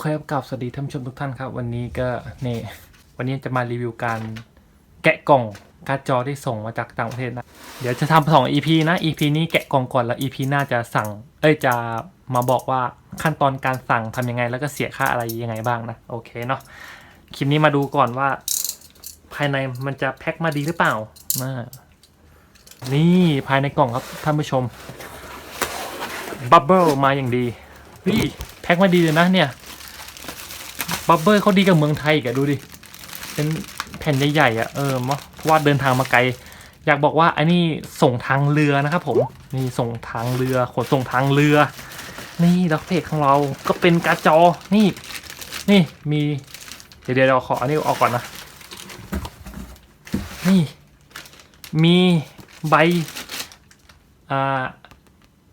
เคครับกับสวัสดีท่านผู้ชมทุกท่านครับ วันนี้ก็นี่วันนี้จะมารีวิวการแกะกล่องการ์ดจอที่ส่งมาจากต่างประเทศนะ เดี๋ยวจะทำสอง EP นะ EP นี้แกะกล่องก่อนแล้ว EP หน้าจะสั่ง เอ้ยจะมาบอกว่าขั้นตอนการสั่งทำยังไงแล้วก็เสียค่าอะไรยังไงบ้างนะ โอเคเนาะคลิปนี้มาดูก่อนว่า ภายในมันจะแพ็คมาดีหรือเปล่านะนี่ภายในกล่องครับท่านผู้ชมบับเบิลมาอย่างดีพี่แพ็คมาดีเลยนะเนี่ย บับเบิลเขาดีกับเมืองไทยอีกอะดูดิ เป็นแผ่นใหญ่ๆอะเออมะเพราะว่าเดินทางมาไกล อยากบอกว่าอันนี้ส่งทางเรือนะครับผม นี่ส่งทางเรือขนส่งทางเรือ นี่ดักเพจของเราก็เป็นการ์ดจอ นี่ นี่มี เดี๋ยวเดี๋ยวเราขออันนี้ออกก่อนนะ นี่ มีใบ อ่า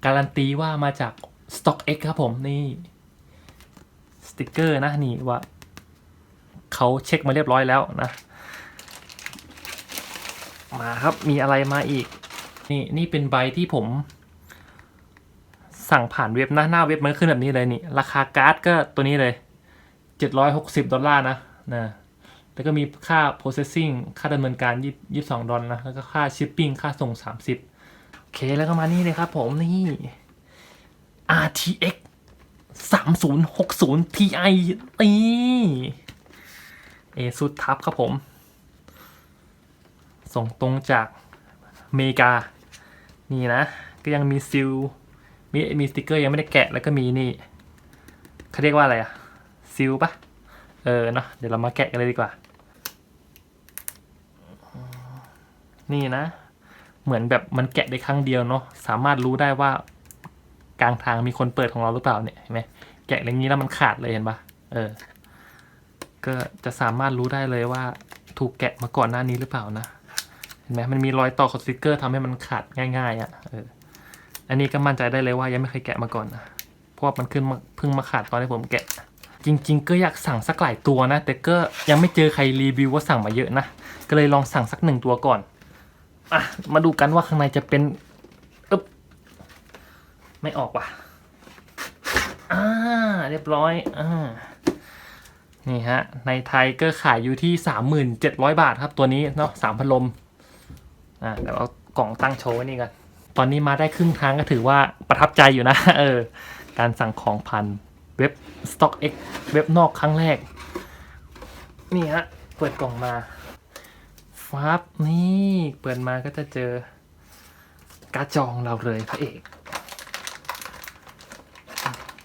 การันตีว่ามาจาก StockX ครับผมนี่ ติกเกอร์นะนี่ว่าเขาเช็คมาเรียบร้อยแล้วนะ มาครับมีอะไรมาอีก นี่นี่เป็นใบที่ผม สั่งผ่านเว็บนะหน้าเว็บมันขึ้นแบบนี้เลยนี่ ราคาการ์ดก็ตัวนี้เลย 760 ดอลลาร์นะนะแล้วก็มีค่า processing ค่าดำเนินการ 22 ดอลลาร์นะแล้วก็ค่า shipping ค่าส่ง 30 โอเคแล้วก็มานี่เลยครับผมนี่ RTX 3060 Ti นี่เอสุดทับครับผม ส่งตรงจากอเมริกา นี่นะ ก็ยังมีซิล มีมีสติกเกอร์ยังไม่ได้แกะแล้วก็มีนี่เขาเรียกว่าอะไรอะซิลปะเออเนาะเดี๋ยวเรามาแกะกันเลยดีกว่า นี่นะ เหมือนแบบมันแกะได้ครั้งเดียวเนาะสามารถรู้ได้ว่า กลางทางมีคนเปิดของเราหรือเปล่าเนี่ยเห็นไหมแกะอย่างนี้แล้วมันขาดเลยเห็นปะเออ ก็จะสามารถรู้ได้เลยว่า ถูกแกะมาก่อนหน้านี้หรือเปล่านะเห็นไหมมันมีรอยต่อของสติกเกอร์ทำให้มันขาดง่าย ๆอะ่ะเอออันนี้ก็มั่นใจได้เลยว่ายังไม่เคยแกะมาก่อนนะเพราะว่ามันขึ้นมาเพิ่งมาขาดตอนที่ผมแกะ จริง ๆ ก็อยากสั่งสักหลายตัวนะ แต่ก็ยังไม่เจอใครรีวิวว่าสั่งมาเยอะนะก็เลยลองสั่งสักหนึ่งตัวก่อนอะมาดูกันว่าข้างในจะเป็น ไม่ออกว่ะ อ่า เรียบร้อย อ่า นี่ฮะ ในไทยก็ขายอยู่ที่สามหมื่นเจ็ดร้อยบาทครับตัวนี้เนาะสามพัดลม อ่าเดี๋ยวเอากล่องตั้งโชว์ไว้นี่กัน ตอนนี้มาได้ครึ่งทางก็ถือว่าประทับใจอยู่นะ เออ การสั่งของพันเว็บ StockX เว็บนอกครั้งแรก นี่ฮะ เปิดกล่องมาฟับนี่ เปิดมาก็จะเจอการ์ดจองเราเลยพระเอก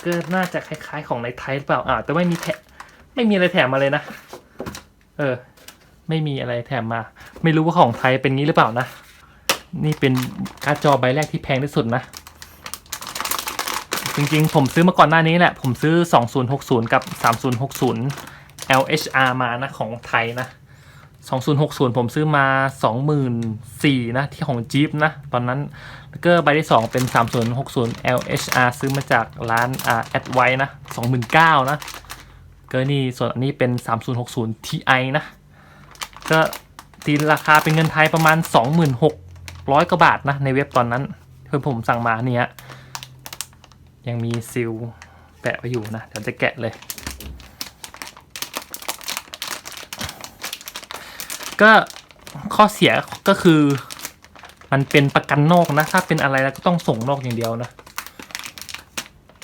ก็น่าจะคล้ายๆของในไทยหรือเปล่าอ่าแต่ไม่มีแถไม่มีอะไรแถมมาเลยนะ เออ ไม่มีอะไรแถมมา ไม่รู้ว่าของไทยเป็นงี้หรือเปล่านะ นี่เป็นการ์ดจอใบแรกที่แพงที่สุดนะ จริงๆ ผมซื้อมาก่อนหน้านี้แหละ ผมซื้อ 2060 กับ 3060 LHR มานะของไทยนะ 2060 ผมซื้อมา 24,000นะที่ของ Jeep นะ ตอนนั้นแล้วก็ใบที่ 2 เป็น 3060 LHR ซื้อมาจากร้านอ่าแอดไว้นะ 29,000นะก็นี่ส่วนอันนี้เป็น 3060 Ti นะ ก็ตีราคาเป็นเงินไทยประมาณ 26,000 กว่าบาทนะ ในเว็บตอนนั้นเพื่อนผมสั่งมาเนี่ยยังมีซิลแปะไว้อยู่นะ เดี๋ยวจะแกะเลย ก็ข้อเสียก็คือ มันเป็นประกันนอกนะ ถ้าเป็นอะไรแล้วก็ต้องส่งนอกอย่างเดียวนะ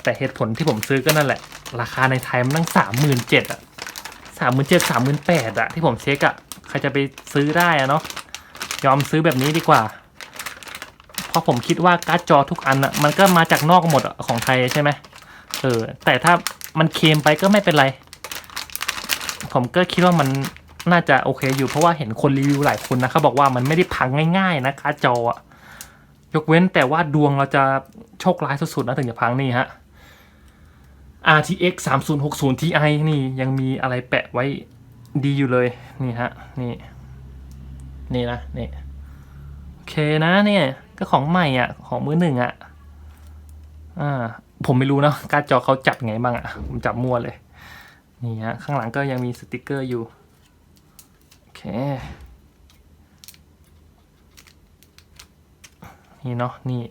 แต่เหตุผลที่ผมซื้อก็นั่นแหละ ราคาในไทยมันตั้งสามหมื่นเจ็ดอะสามหมื่นเจ็ดสามหมื่นแปดอะที่ผมเช็คอะใครจะไปซื้อได้อะเนาะยอมซื้อแบบนี้ดีกว่า เพราะผมคิดว่าการ์ดจอทุกอันอะมันก็มาจากนอกหมดอะของไทยใช่ไหมเออแต่ถ้ามันเคมไปก็ไม่เป็นไร ผมก็คิดว่ามัน น่าจะโอเคอยู่เพราะว่าเห็นคนรีวิวหลายคนนะเขาบอกว่ามันไม่ได้พังง่าย ๆ นะการ์ดจออะยกเว้นแต่ว่าดวงเราจะโชคร้ายสุดๆนะถึงจะพังนี่ฮะ RTX 3060 Ti นี่ยังมีอะไรแปะไว้ดีอยู่เลย นี่ฮะ นี่ นี่นะ นี่ โอเคนะเนี่ย ก็ของใหม่อะ ของมือหนึ่งอะ อ่า ผมไม่รู้นะการจอเขาจับไงบ้างอะ ผมจับมั่วเลย นี่ฮะ ข้างหลังก็ยังมีสติกเกอร์อยู่ เค นี่เนาะนี่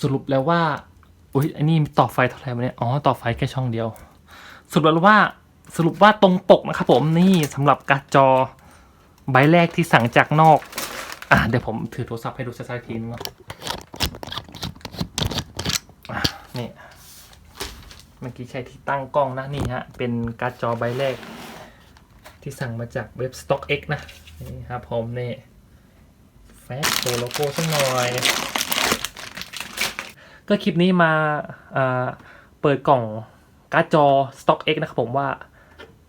สรุปแล้วว่า อุ้ยอันนี้ต่อไฟเท่าไหร่วะเนี่ย อ๋อ ต่อไฟแค่ช่องเดียว สรุปแล้วว่าสรุปว่าตรงปกนะครับผมนี่สำหรับการ์ดจอใบแรกที่สั่งจากนอก อะเดี๋ยวผมถือโทรศัพท์ให้ดูชัดๆอีกทีนึงเนาะอะนี่เมื่อกี้ใช้ที่ตั้งกล้องนะนี่ฮะเป็นการ์ดจอใบแรก ที่สั่งมาจากเว็บ StockX นะ นี่ครับผมนี่แฟชโชว์โลโก้สักหน่อย ก็คลิปนี้มาเปิดกล่องการ์ดจอ StockX นะครับผมว่า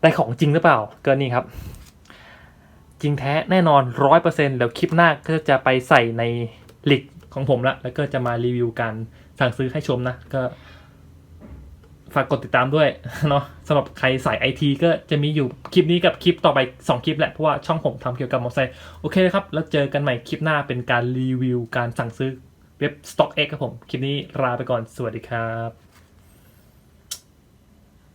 ได้ของจริงหรือเปล่า ก็นี่ครับ จริงแท้แน่นอนร้อยเปอร์เซ็นต์เดี๋ยวคลิปหน้าก็จะไปใส่ในลิกของผมละแล้วก็จะมารีวิวการสั่งซื้อให้ชมนะ ก็ ฝากกดติดตามด้วยเนาะสำหรับใครสายไอทีก็จะมีอยู่คลิปนี้กับคลิปต่อไป 2 คลิปแหละ เพราะว่าช่องผมทำเกี่ยวกับมอเตอร์ไซค์โอเคครับ แล้วเจอกันใหม่คลิปหน้าเป็นการรีวิวการสั่งซื้อเว็บ StockX ครับผม คลิปนี้ลาไปก่อนสวัสดีครับ